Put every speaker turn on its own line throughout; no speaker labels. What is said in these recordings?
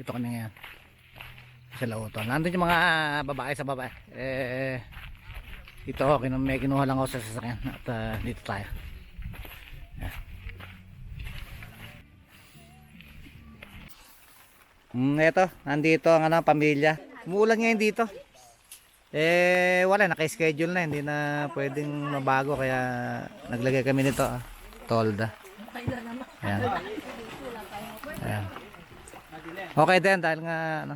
Dito kami ngayon. Sa Lauton. Nandun yung mga babae sa baba. Eh, ako, kinu may kinuha lang ako sa sasakyan. At ah, dito tayo. Yan. Hmm, eto, nandito ang ano, pamilya. Umuulan ngayon dito. Eh, wala, naka-schedule na, hindi na pwedeng mabago kaya naglagay kami nito, ah, tolda. Ayan. Ayan. Okay din dahil nga ano.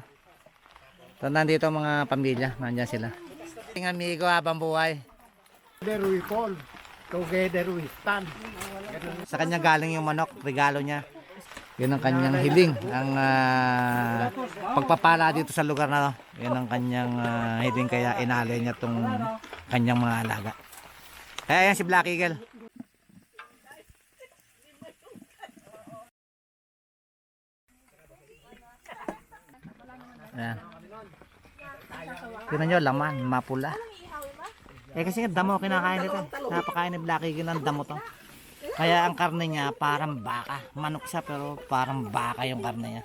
So, nandito mga pamilya, nandiyan sila. Ang amigo habang buhay.
Together we fall. Together we stand.
Sa kanya galing yung manok, regalo niya. Yun ang kanyang hiling, ang ah, pagpapala dito sa lugar na to. Yun ang kanyang ah, hiling kaya inalay niya tong kanyang mga alaga. Kaya yan si Black Eagle. Ayan. Tingnan nyo, laman, mapula. Eh kasi nga damo kinakain nito. Napakain ni Black Eagle ng damo to. Kaya ang karne niya parang baka. Manok siya pero parang baka yung karne niya.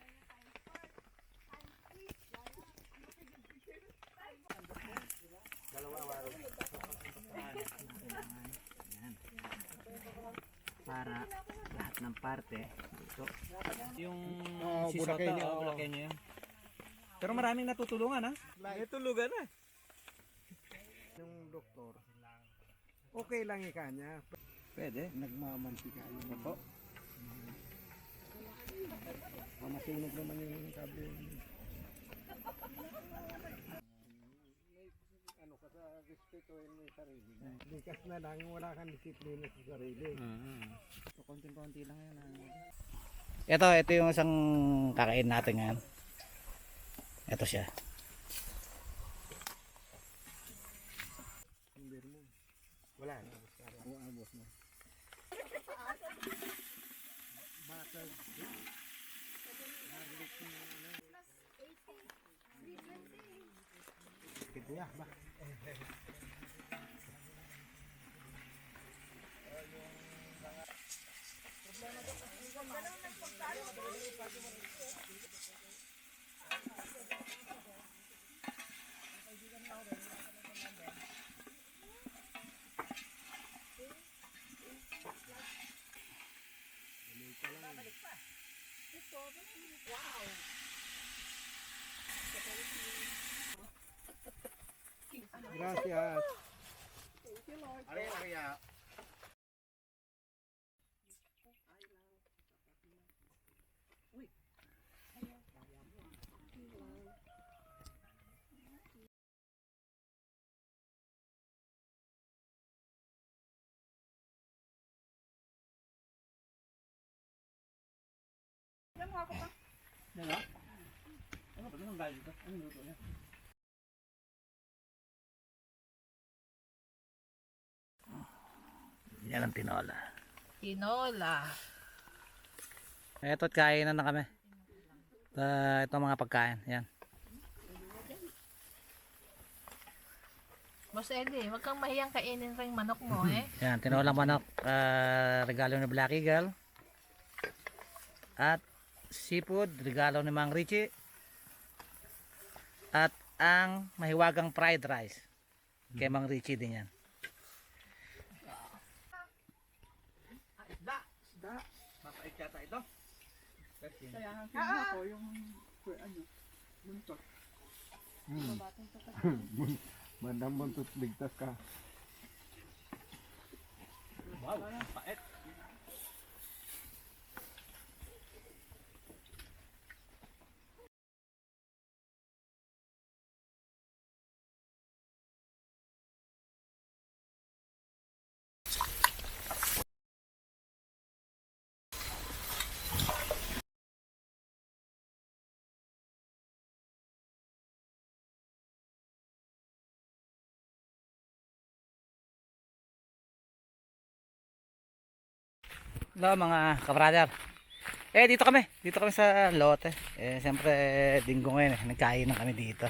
Para lahat ng parte dito.
Yung
Oo,
si
Boracay niya,
Sota,
oo.
oh, Boracay niya. Pero maraming natutulungan ha. May tulugan na.
Yung doktor, okay lang ika niya.
Pwede.
Nagmamantika yun. Opo. Mamasunog naman yung sabi. Ano ka sa respetuhin mo yung sarili. Likas na lang, wala kang disiplina sa sarili.
So, konting-konti lang yan. ah.
Ito, ito yung isang kakain natin ngayon. Ito siya.
Wala na. Oo, abos na. gitu ya bah Problema Bakag. Garlic na ano. Kituya ba? Gracias.
Yan ang tinola.
Tinola.
Ito at kainan na kami. Uh, ito ang mga pagkain. Yan.
Boss Eddie, wag kang mahiyang kainin rin manok mo eh.
Yan, tinolang manok. ah, regalo ni Black Eagle. At seafood, regalo ni Mang Richie. At ang mahiwagang fried rice. Kay Mang Richie din yan.
Mapait yata ito.
Bandang buntot ligtas ka.
Wow, pait.
Hello mga kabrader. Eh dito kami, dito kami sa lote. Eh siyempre linggo ngayon eh, nagkain na kami dito.